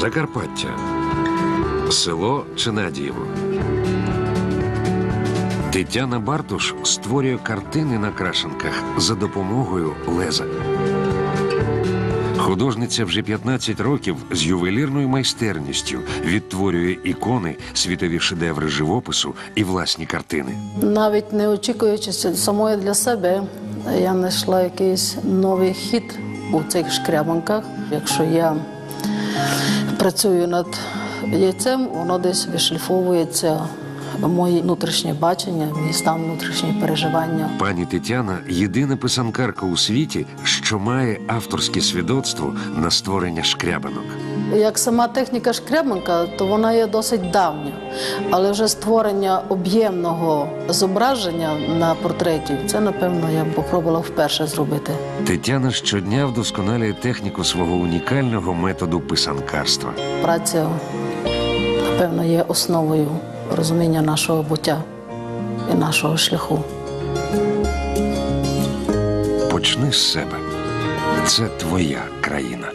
Закарпаття. Село Чинадієво. Тетяна Бартуш створює картини на крашенках за допомогою леза. Художниця вже 15 років з ювелірною майстерністю відтворює ікони, світові шедеври живопису і власні картини. Навіть не очікуючи самої для себе, я знайшла якийсь новий хід у цих шкрябанках. Якщо я працюю над яйцем, воно десь вишліфовується моє внутрішнє бачення, мій стан внутрішні переживання. Пані Тетяна єдина писанкарка у світі, що має авторське свідоцтво на створення шкрябанок. Як сама техніка шкрябанка, то вона є досить давня, але вже створення об'ємного зображення на портреті, це напевно я б попробувала вперше зробити. Тетяна щодня вдосконалює техніку свого унікального методу писанкарства. Праця, напевно, є основою розуміння нашого буття і нашого шляху. Почни з себе. Це твоя країна.